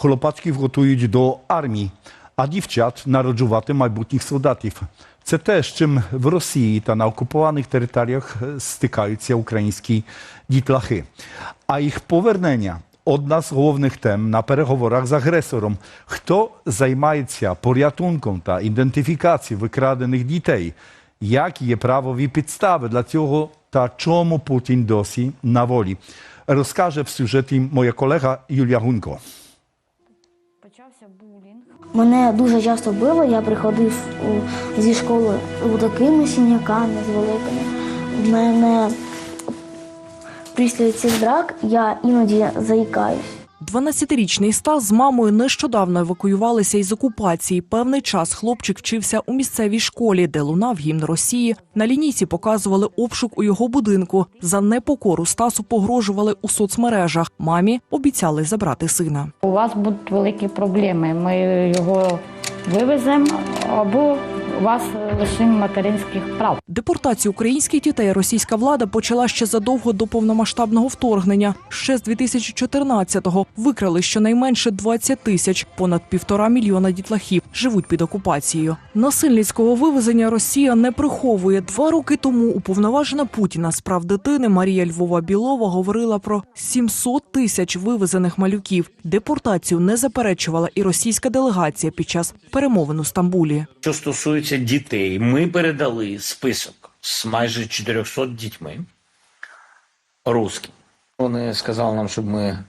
Хлопачків готують до армії, а дівчат народжувати майбутніх солдатів. Це те, з чим в Росії та на окупованих територіях стикаються українські дітлахи. А їх повернення одна з головних тем на переговорах з агресором. Хто займається порятунком та ідентифікацією викрадених дітей? Які є правові підстави для цього та чому Путін досі на волі? Розкаже в сюжеті моя колега Юлія Гунько. Мене дуже часто било, я приходив у, зі школи у такими сіняками з великими. У мене після цих драк я іноді заїкаюсь. 12-річний Стас з мамою нещодавно евакуювалися із окупації. Певний час хлопчик вчився у місцевій школі, де лунав гімн Росії. На лінійці показували обшук у його будинку. За непокору Стасу погрожували у соцмережах. Мамі обіцяли забрати сина. У вас будуть великі проблеми. Ми його вивеземо або вас лишимо материнських прав. Депортацію українських дітей російська влада почала ще задовго до повномасштабного вторгнення. Ще з 2014-го викрали щонайменше 20 тисяч, понад півтора мільйона дітлахів живуть під окупацією. Насильницького вивезення Росія не приховує. Два роки тому уповноважена Путіна з прав дитини Марія Львова Білова говорила про 700 тисяч вивезених малюків. Депортацію не заперечувала і російська делегація під час перемовин у Стамбулі. Що стосується дітей, ми передали список з майже 400 дітьми русським. Вони сказали нам, щоб ми,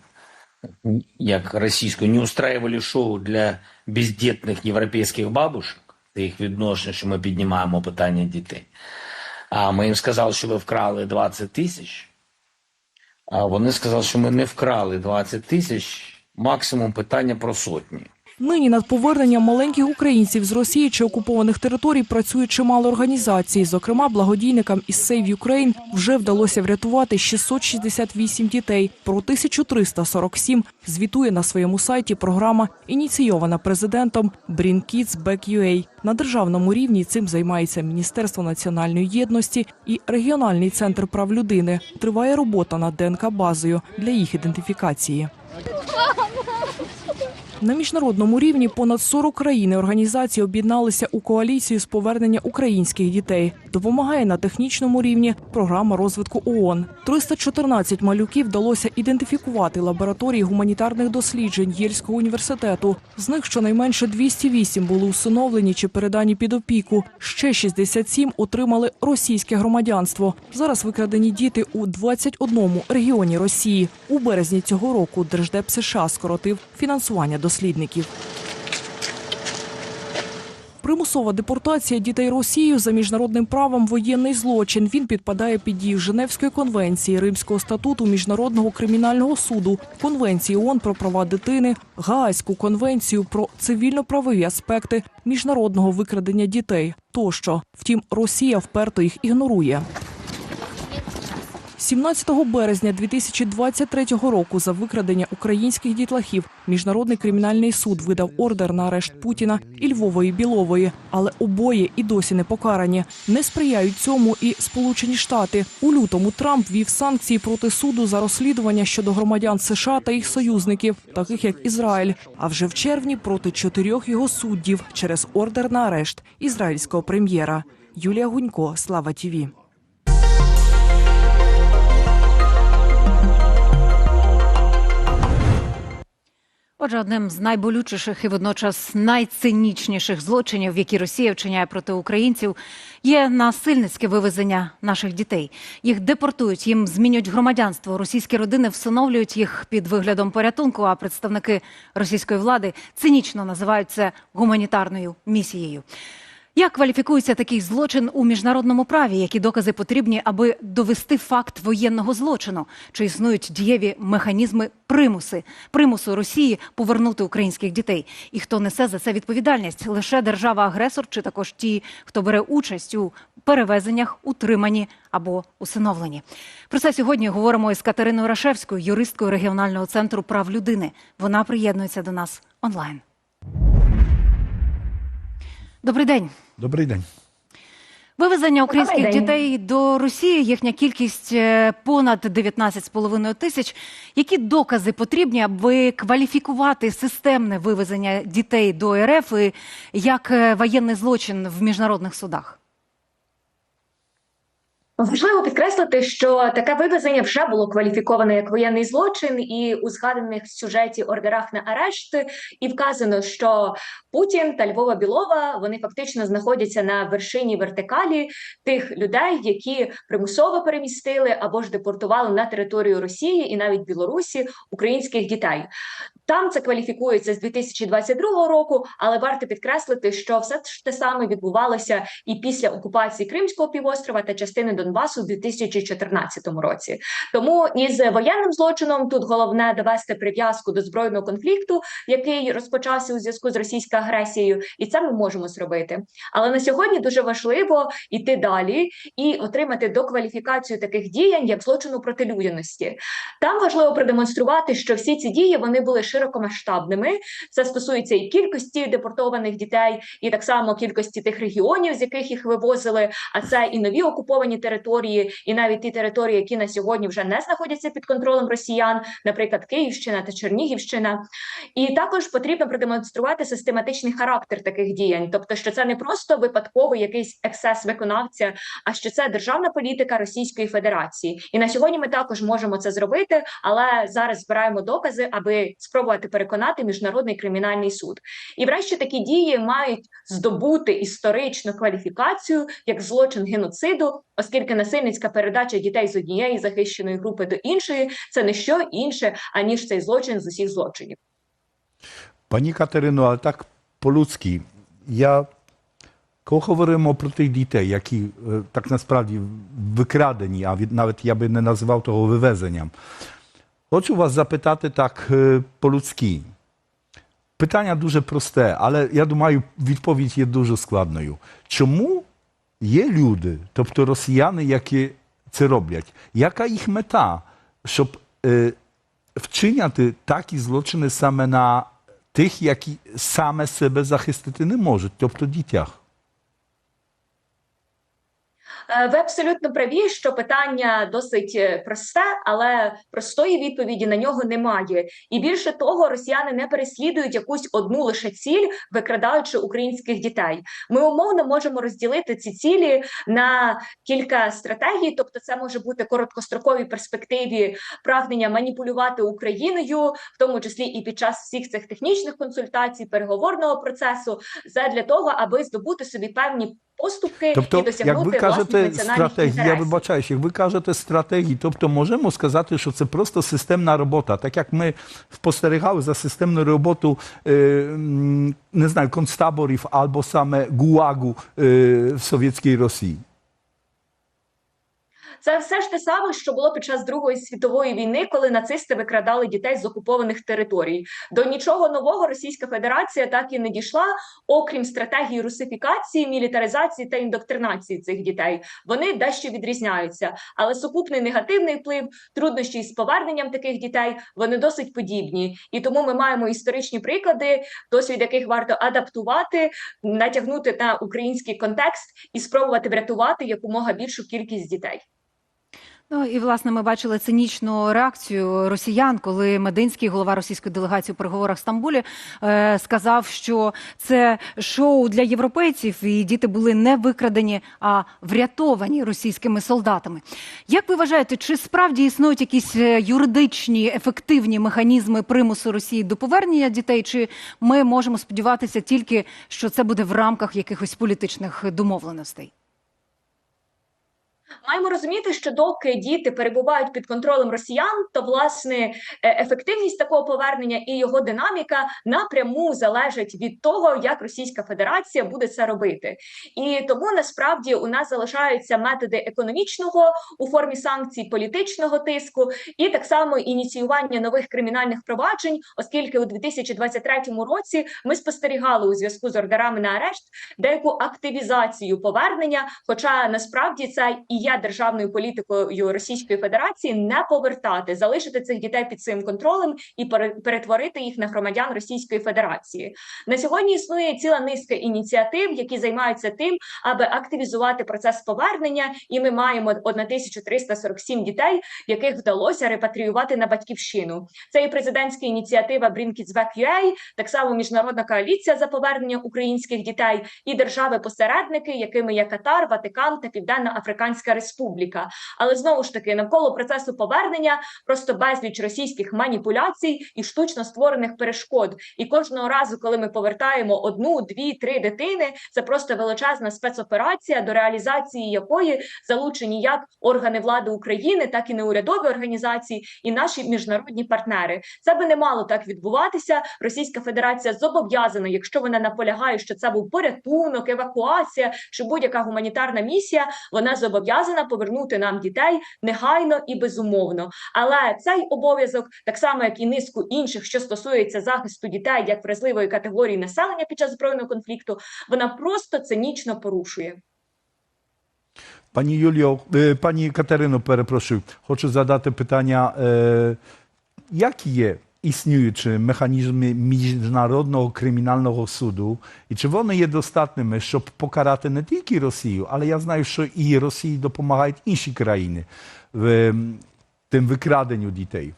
як російською, не устраивали шоу для бездітних європейських бабушек, це їх відношення, що ми піднімаємо питання дітей. А ми їм сказали, що ви вкрали 20 тисяч. А вони сказали, що ми не вкрали 20 тисяч, максимум питання про сотні. Нині над поверненням маленьких українців з Росії чи окупованих територій працює чимало організацій. Зокрема, благодійникам із Save Ukraine вже вдалося врятувати 668 дітей. Про 1347 звітує на своєму сайті програма, ініційована президентом Bring Kids Back UA. На державному рівні цим займається Міністерство національної єдності і регіональний центр прав людини. Триває робота над ДНК базою для їх ідентифікації. На міжнародному рівні понад 40 країн і організацій об'єдналися у коаліцію з повернення українських дітей. Допомагає на технічному рівні програма розвитку ООН. 314 малюків вдалося ідентифікувати лабораторії гуманітарних досліджень Єльського університету. З них щонайменше 208 були усиновлені чи передані під опіку. Ще 67 отримали російське громадянство. Зараз викрадені діти у 21 регіоні Росії. У березні цього року Держдеп США скоротив фінансування дослідників. Примусова депортація дітей Росією за міжнародним правом воєнний злочин. Він підпадає під дію Женевської конвенції, Римського статуту Міжнародного кримінального суду, Конвенції ООН про права дитини, Гаазьку конвенцію про цивільно-правові аспекти міжнародного викрадення дітей тощо. Втім, Росія вперто їх ігнорує. 17 березня 2023 року за викрадення українських дітлахів міжнародний кримінальний суд видав ордер на арешт Путіна і Львової Білової, але обоє і досі не покарані. Не сприяють цьому і Сполучені Штати. У лютому Трамп вів санкції проти суду за розслідування щодо громадян США та їх союзників, таких як Ізраїль. А вже в червні проти чотирьох його суддів через ордер на арешт ізраїльського прем'єра. Юлія Гунько, Слава Тіві. Отже, одним з найболючіших і водночас найцинічніших злочинів, які Росія вчиняє проти українців, є насильницьке вивезення наших дітей. Їх депортують, їм змінюють громадянство. Російські родини всиновлюють їх під виглядом порятунку. А представники російської влади цинічно називають це гуманітарною місією. Як кваліфікується такий злочин у міжнародному праві? Які докази потрібні, аби довести факт воєнного злочину? Чи існують дієві механізми примуси примусу Росії повернути українських дітей? І хто несе за це відповідальність? Лише держава-агресор, чи також ті, хто бере участь у перевезеннях, утриманні або усиновленні? Про це сьогодні говоримо із Катериною Рашевською, юристкою регіонального центру прав людини. Вона приєднується до нас онлайн. Добрий день. Добрий день. Вивезення українських дітей до Росії, їхня кількість е, понад 19,5 тисяч. Які докази потрібні, аби кваліфікувати системне вивезення дітей до РФ і як е, воєнний злочин в міжнародних судах? Важливо підкреслити, що таке вивезення вже було кваліфіковано як воєнний злочин, і у згаданих сюжеті ордерах на арешт і вказано, що Путін та Львова Білова вони фактично знаходяться на вершині вертикалі тих людей, які примусово перемістили або ж депортували на територію Росії і навіть Білорусі українських дітей. Там це кваліфікується з 2022 року, але варто підкреслити, що все те саме відбувалося і після окупації Кримського півострова та частини Донбасу у 2014 році. Тому із воєнним злочином тут головне довести прив'язку до збройного конфлікту, який розпочався у зв'язку з російською агресією, і це ми можемо зробити. Але на сьогодні дуже важливо йти далі і отримати докваліфікацію таких діянь як злочину проти людяності. Там важливо продемонструвати, що всі ці дії вони були широкомасштабними. Це стосується і кількості депортованих дітей, і так само кількості тих регіонів, з яких їх вивозили. А це і нові окуповані території, і навіть ті території, які на сьогодні вже не знаходяться під контролем росіян, наприклад, Київщина та Чернігівщина. І також потрібно продемонструвати систематичний характер таких діянь, тобто, що це не просто випадковий якийсь ексцес виконавця, а що це державна політика Російської Федерації. І на сьогодні ми також можемо це зробити, але зараз збираємо докази, аби спробувати переконати міжнародний кримінальний суд. І врешті такі дії мають здобути історичну кваліфікацію як злочин геноциду, оскільки насильницька передача дітей з однієї захищеної групи до іншої це не що інше, аніж цей злочин з усіх злочинів. Пані Катерино, але так по-людськи, я коли говоримо про тих дітей, які е, так насправді викрадені, а від, навіть я би не називав того вивезенням, хочу вас запитати так е, по-людськи. Питання дуже просте, але я думаю, відповідь є дуже складною. Чому є люди, тобто росіяни, які це роблять? Яка їх мета, щоб е, вчиняти такі злочини саме на тих, які саме себе захистити не можуть, тобто дітях? Е, Ви абсолютно праві, що питання досить е, просте, але простої відповіді на нього немає. І більше того, росіяни не переслідують якусь одну лише ціль, викрадаючи українських дітей. Ми умовно можемо розділити ці цілі на кілька стратегій. Тобто, це може бути короткострокові перспективі прагнення маніпулювати Україною, в тому числі і під час всіх цих технічних консультацій, переговорного процесу, задля того, аби здобути собі певні поступки і Тобто, як досягнути ви власних кажете національних стратегії, я інтересів. вибачаюсь, як ви кажете стратегії, тобто можемо сказати, що це просто системна робота. Так як ми спостерігали за системною роботою, е, м, не знаю, концтаборів або саме ГУАГу е, в Совєтській Росії. Це все ж те саме, що було під час Другої світової війни, коли нацисти викрадали дітей з окупованих територій. До нічого нового Російська Федерація так і не дійшла, окрім стратегії русифікації, мілітаризації та індоктринації цих дітей. Вони дещо відрізняються, але сукупний негативний вплив, труднощі з поверненням таких дітей вони досить подібні. І тому ми маємо історичні приклади, досвід яких варто адаптувати, натягнути на український контекст і спробувати врятувати якомога більшу кількість дітей. Ну і власне ми бачили цинічну реакцію росіян, коли Мединський, голова російської делегації у переговорах в Стамбулі, е, сказав, що це шоу для європейців, і діти були не викрадені, а врятовані російськими солдатами. Як ви вважаєте, чи справді існують якісь е, юридичні ефективні механізми примусу Росії до повернення дітей? Чи ми можемо сподіватися тільки, що це буде в рамках якихось політичних домовленостей? Маємо розуміти, що доки діти перебувають під контролем росіян, то власне е, ефективність такого повернення і його динаміка напряму залежить від того, як Російська Федерація буде це робити. І тому насправді у нас залишаються методи економічного у формі санкцій, політичного тиску, і так само ініціювання нових кримінальних проваджень, оскільки у 2023 році ми спостерігали у зв'язку з ордерами на арешт деяку активізацію повернення. Хоча насправді це і є державною політикою Російської Федерації не повертати, залишити цих дітей під своїм контролем і пере- перетворити їх на громадян Російської Федерації. На сьогодні існує ціла низка ініціатив, які займаються тим, аби активізувати процес повернення. І ми маємо 1347 дітей, яких вдалося репатріювати на батьківщину. Це і президентська ініціатива UA, так само міжнародна коаліція за повернення українських дітей і держави-посередники, якими є Катар, Ватикан та Південна Африканська Республіка. Але знову ж таки навколо процесу повернення просто безліч російських маніпуляцій і штучно створених перешкод. І кожного разу, коли ми повертаємо одну, дві, три дитини, це просто величезна спецоперація, до реалізації якої залучені як органи влади України, так і неурядові організації і наші міжнародні партнери. Це би не мало так відбуватися. Російська Федерація зобов'язана, якщо вона наполягає, що це був порятунок, евакуація чи будь-яка гуманітарна місія, вона зобов'язана повернути нам дітей негайно і безумовно. Але цей обов'язок, так само як і низку інших, що стосується захисту дітей як вразливої категорії населення під час збройного конфлікту, вона просто цинічно порушує. Pani Julio, e, Pani Kateryno, перепрошую, хочу задати питання, е, які є існуючі механізми Міжнародного кримінального суду, і чи вони є достатніми, щоб покарати не тільки Росію, але я знаю, що і Росії допомагають інші країни в ем, тим викраденню дітей.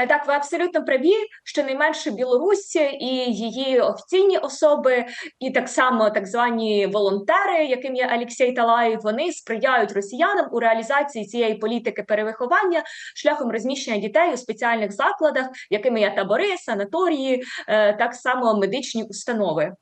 Е, Так, ви абсолютно праві. Щонайменше Білорусь і її офіційні особи, і так само так звані волонтери, яким є Алексій Талаєв, вони сприяють росіянам у реалізації цієї політики перевиховання шляхом розміщення дітей у спеціальних закладах, якими є табори, санаторії, е, так само медичні установи.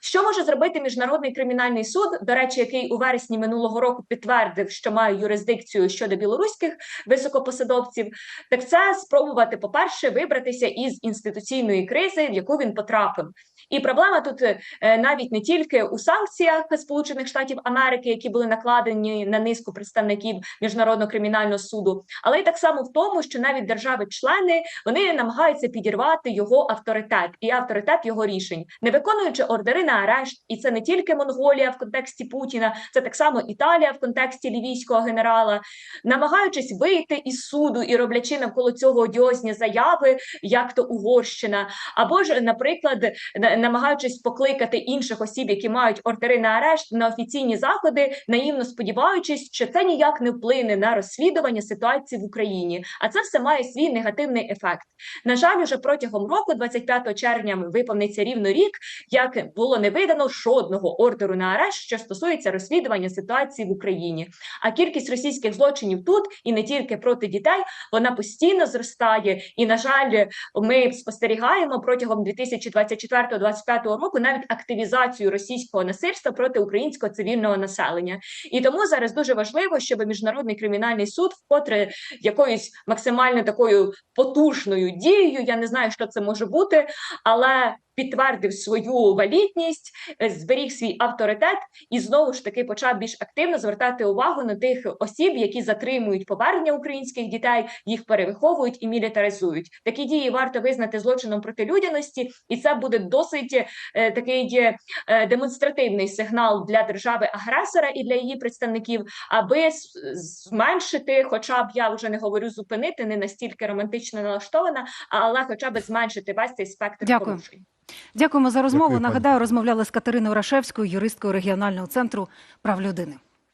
Що може зробити міжнародний кримінальний суд? До речі, який у вересні минулого року підтвердив, що має юрисдикцію щодо білоруських високопосадовців, так це спробувати, по-перше, вибратися із інституційної кризи, в яку він потрапив. І проблема тут е, навіть не тільки у санкціях Сполучених Штатів Америки, які були накладені на низку представників міжнародного кримінального суду, але й так само в тому, що навіть держави-члени вони намагаються підірвати його авторитет і авторитет його рішень, не виконуючи ордери на арешт. І це не тільки Монголія в контексті Путіна, це так само Італія в контексті лівійського генерала, намагаючись вийти із суду і роблячи навколо цього одіозні заяви, як то Угорщина, або ж, наприклад, намагаючись покликати інших осіб, які мають ордери на арешт на офіційні заходи, наївно сподіваючись, що це ніяк не вплине на розслідування ситуації в Україні. А це все має свій негативний ефект. На жаль, уже протягом року, 25 червня, виповниться рівно рік, як було не видано жодного ордеру на арешт, що стосується розслідування ситуації в Україні. А кількість російських злочинів тут і не тільки проти дітей, вона постійно зростає. І на жаль, ми спостерігаємо протягом 2024-2025 року навіть активізацію російського насильства проти українського цивільного населення. І тому зараз дуже важливо, щоб міжнародний кримінальний суд, вкотре якоюсь максимально такою потужною дією, я не знаю, що це може бути, але підтвердив свою валідність, е, зберіг свій авторитет і знову ж таки почав більш активно звертати увагу на тих осіб, які затримують повернення українських дітей, їх перевиховують і мілітаризують. Такі дії варто визнати злочином проти людяності, і це буде досить е, такий е, демонстративний сигнал для держави агресора і для її представників, аби зменшити, хоча б я вже не говорю зупинити, не настільки романтично налаштована, але хоча б зменшити весь цей спектр Дякую. порушень. Дякуємо за розмову. Дякую. Нагадаю, розмовляли з Катериною Рашевською, юристкою регіонального центру прав людини.